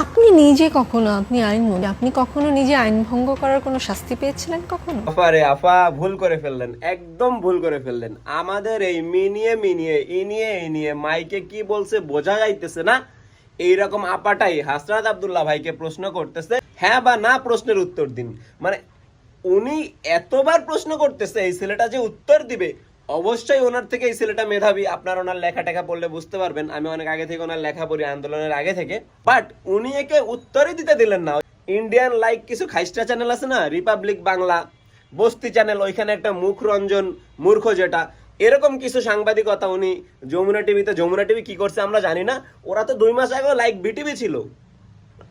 আপনি নিজে কখনো, আপনি আইন মনে আপনি কখনো নিজে আইন ভঙ্গ করার কোনো শাস্তি পেয়েছিলেন কখনো? আফারে আফা ভুল করে ফেললেন, একদম ভুল করে ফেললেন। আমাদের এই মিনিয়ে মিনিয়ে, ইনিয়ে ইনিয়ে মাইকে কি বলছে বোঝা যাইতেছে না। এইরকম আপাটাই হাসরাত আব্দুল্লাহ ভাইকে প্রশ্ন করতেছে হ্যাঁ বা না প্রশ্নের উত্তর দিন। মানে উনি এতবার প্রশ্ন করতেছে, এই ছেলেটা যে উত্তর দিবে অবশ্যই ওনার থেকে এই ছেলেটা মেধাবী। আপনার ওনার লেখা টেখা পড়লে বুঝতে পারবেন। আমি অনেক আগে থেকে ওনার লেখা পড়ি, আন্দোলনের আগে থেকে। বাট উনি একে উত্তরই দিতে দিলেন না। ইন্ডিয়ান লাইক কিছু খাইস্টা চ্যানেল আছে না? রিপাবলিক বাংলা, বস্তি চ্যানেল, ওইখানে একটা মুখ রঞ্জন মূর্খ যেটা। এরকম কিছু সাংবাদিকতা উনি যমুনা টিভিতে, যমুনা টিভি কি করছে আমরা জানি না। ওরা তো দুই মাস আগে লাইক বিটিভি ছিল।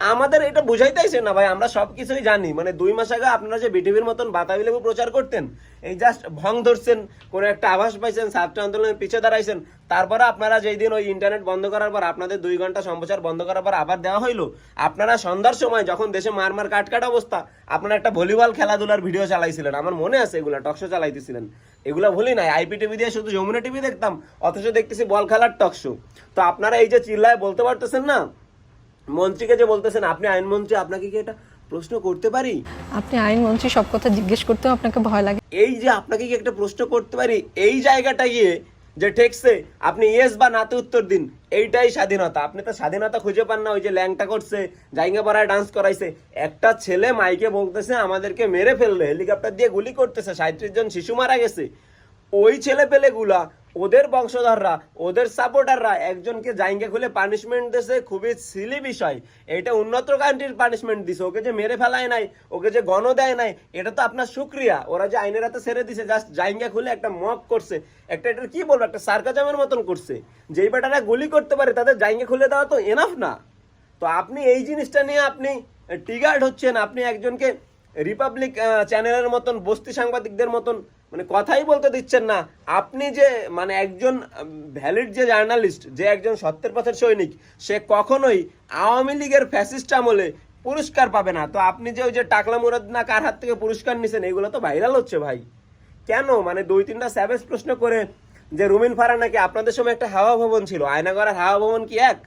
আমাদের এটা বুঝাইতেইছে না ভাই, আমরা সবকিছুই জানি। মানে দুই মাস আগে আপনারা যে বিটিভির মতন বাতাবি লেবু প্রচার করতেন, এই জাস্ট ভং ধরছেন, কোনো একটা আভাস পাইছেন, ছাত্র আন্দোলনের পিছে দাঁড়াইছেন, তারপরে আপনারা যেই দিন ওই ইন্টারনেট বন্ধ করার পর আপনাদের দুই ঘণ্টা সম্প্রচার বন্ধ করার পর আবার দেওয়া হইল, আপনারা সন্ধ্যার সময় যখন দেশে মার মার কাট কাট অবস্থা, আপনারা একটা ভলিবল খেলাধুলার ভিডিও চালাইছিলেন। আমার মনে আছে এগুলা টকশো চালাইতেছিলেন। এগুলা ভুলি নাই, আইপি টিভি দিয়ে শুধু যমুনা টিভি দেখতাম, অথচ দেখতেছি বল খেলার টকশো তো আপনারা এই যে চিল্লায় বলতে পারতেছেন না মন্ত্রীকে যে বলতেছেন আপনি আইনমন্ত্রী আপনাকে কি এটা প্রশ্ন করতে পারি? আপনি আইন মন্ত্রী সব কথা জিজ্ঞেস করতেও আপনাকে ভয় লাগে। এই যে আপনাকে কি একটা প্রশ্ন করতে পারি এই জায়গাটা গিয়ে যে ঠেকছে আপনি ইয়েস বা নাতে উত্তর দিন এইটাই স্বাধীনতা। আপনি তো স্বাধীনতা খুঁজে পান না ওই যে ল্যাংটা করছে জাইঙ্গা পাড়ায় ডান্স করাইছে। একটা ছেলে মাইকে বলতেছে আমাদেরকে মেরে ফেললে হেলিকপ্টার দিয়ে গুলি করতেছে সাঁত্রিশ জন শিশু মারা গেছে। ওই ছেলে পেলেগুলা ওদের বংশধররা, ওদের সাপোর্টাররা একজনকে জাইঙ্গে খুলে পানিশমেন্ট দিছে খুবই সিলি বিষয়। এটা উন্নত কান্ট্রির পানিশমেন্ট দিছে। ওকে যে মেরে ফেলায় নাই, ওকে যে গণ দেয় নাই, এটা তো আপনার শুক্রিয়া ওরা যে আইনের হাতে ছেড়ে দিছে জাস্ট জাইঙ্গা খুলে একটা মক করছে। একটা এটার কি বলব, একটা সার্কাজামের মতন করছে। যেই বেটারা গুলি করতে পারে, তাদের জাইঙ্গে খুলে দেওয়া তো এনাফ না। তো আপনি এই জিনিসটা নিয়ে আপনি টিগার্ড হচ্ছেন। আপনি একজনকে রিপাবলিক চ্যানেলের মতন, বস্তি সাংবাদিকদের মতন মানে কথাই বলতে দিচ্ছেন না। আপনি যে মানে একজন ভ্যালিড যে জার্নালিস্ট যে একজন সত্যের পথের সৈনিক, সে কখনোই আওয়ামী লীগের ফ্যাসিস্ট আমলে পুরস্কার পাবে না। তো আপনি যে ওই যে টাকলা মুরাদ না কার হাত থেকে পুরস্কার নিছেন, এগুলো তো ভাইরাল হচ্ছে ভাই। কেন? মানে দুই তিনটা স্যাভেজ প্রশ্ন করে যে রুমিন ফারা নাকি আপনাদের সময় একটা হাওয়া ভবন ছিল। আয়নাগড়ের হাওয়া ভবন কি এক?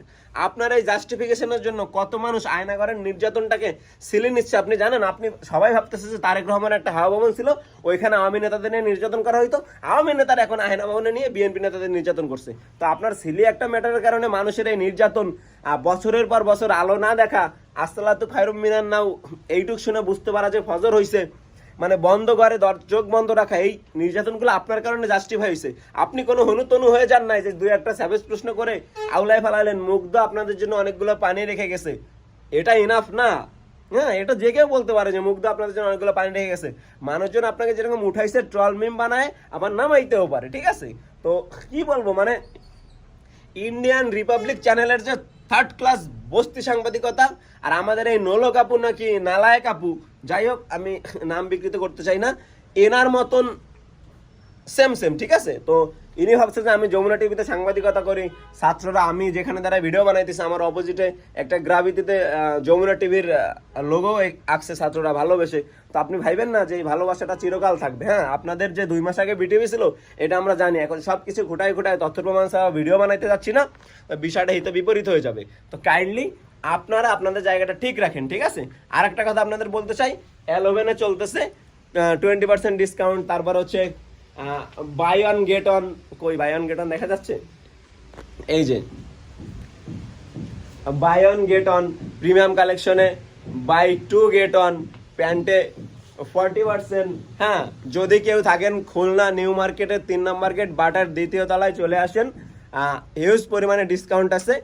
আপনার এই জাস্টিফিকেশনের জন্য কত মানুষ আয়নাগড়ের নির্যাতনটাকে সিলে নিচ্ছে, আপনি জানেন, আপনি সবাই ভাবতেছে যে তারেক রহমানের একটা হাওয়া ভবন ছিল, ওইখানে আওয়ামী নেতাদের নিয়ে নির্যাতন করা হইতো, আওয়ামী নেতারা এখন আয়না ভবনে নিয়ে বিএনপি নেতাদের নির্যাতন করছে। তো আপনার সিলি একটা ম্যাটারের কারণে মানুষের এই নির্যাতন বছরের পর বছর আলো না দেখা, আস্তালাতু খায়রুম মিনার নাও এইটুক শুনে বুঝতে পারা যে ফজর হইছে। মানে বন্ধ দর- চোখ বন্ধ রাখা, এই নির্যাতনগুলো আপনার কারণে জাস্টিফাই হয়েছে। আপনি কোনো হনুতনু হয়ে যান নাই যে দুই একটা স্যাভেজ প্রশ্ন করে আউলায় ফেলালেন মুগ্ধ আপনাদের জন্য অনেকগুলো পানি রেখে গেছে। এটা ইনাফ না। হ্যাঁ এটা যে কেউ বলতে পারে যে মুগ্ধ আপনাদের জন্য অনেকগুলো পানি রেখে গেছে। মানুষজন আপনাকে যেরকম উঠাইছে ট্রল মিম বানায়, আবার নামাইতেও পারে, ঠিক আছে? তো কি বলব মানে ইন্ডিয়ান রিপাবলিক চ্যানেলের যে থার্ড ক্লাস বস্তি সাংবাদিকতা, আর আমাদের এই নোলো কাপু নাকি নালায় কাপু যাই হোক আমি নাম বিকৃত করতে চাই না। এনার মতন সেম সেম ঠিক আছে? তো ইনি ভাবছে যে আমি যমুনা টিভিতে সাংবাদিকতা করি। ছাত্ররা, আমি যেখানে দ্বারা ভিডিও বানাইতেছি, আমার অপোজিটে একটা গ্রাভিটিতে যমুনা টিভির লোগো আঁকছে ছাত্ররা ভালোবেসে। তো আপনি ভাইবেন না যে এই ভালোবাসাটা চিরকাল থাকবে। হ্যাঁ আপনাদের যে দুই মাস আগে বিটিভি ছিল, এটা আমরা জানি। এখন সব কিছু ঘুটাই ঘুটাই তথ্য প্রমাণ ছাড়া ভিডিও বানাইতে যাচ্ছি না। বিষয়টা হিতে বিপরীত হয়ে যাবে। তো কাইন্ডলি আপনারা আপনাদের জায়গাটা ঠিক রাখেন, ঠিক আছে? আর একটা কথা আপনাদের বলতে চাই অ্যালোভেনে চলতেছে টোয়েন্টি পার্সেন্ট ডিসকাউন্ট তারপর হচ্ছে বাই অন গেট অন কই বাই অন গেট অন দেখা যাচ্ছে? এই যে buy one get one premium কালেকশনে বাই টু গেট অন প্যান্টে ফর্টি পার্সেন্ট হ্যাঁ যদি কেউ থাকেন খুলনা নিউ মার্কেটের তিন নম্বর গেট বাটার দ্বিতীয় তলায় চলে আসেন হিউজ পরিমাণে ডিসকাউন্ট আছে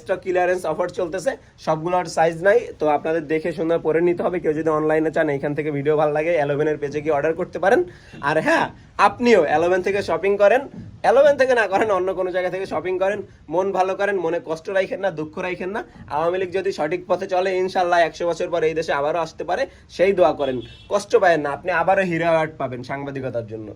স্টক ক্লিয়ারেন্স অফার চলতেছে, সবগুলোর সাইজ নাই, তো আপনাদের দেখে সুন্দর পরে নিতে হবে। কেউ যদি অনলাইনে চান, এখান থেকে ভিডিও ভালো লাগে অ্যালোভেনের পেজে গিয়ে অর্ডার করতে পারেন। আর হ্যাঁ আপনিও অ্যালোভেন থেকে শপিং করেন। অ্যালোভেন থেকে না করেন, অন্য কোনো জায়গা থেকে শপিং করেন। মন ভালো করেন, মনে কষ্ট রাখেন না, দুঃখ রাখেন না। আওয়ামী লীগ যদি সঠিক পথে চলে ইনশাল্লাহ একশো বছর পর এই দেশে আবারও আসতে পারে, সেই দোয়া করেন। কষ্ট পাবেন না, আপনি আবারও হিরো অ্যাওয়ার্ড পাবেন সাংবাদিকতার জন্য।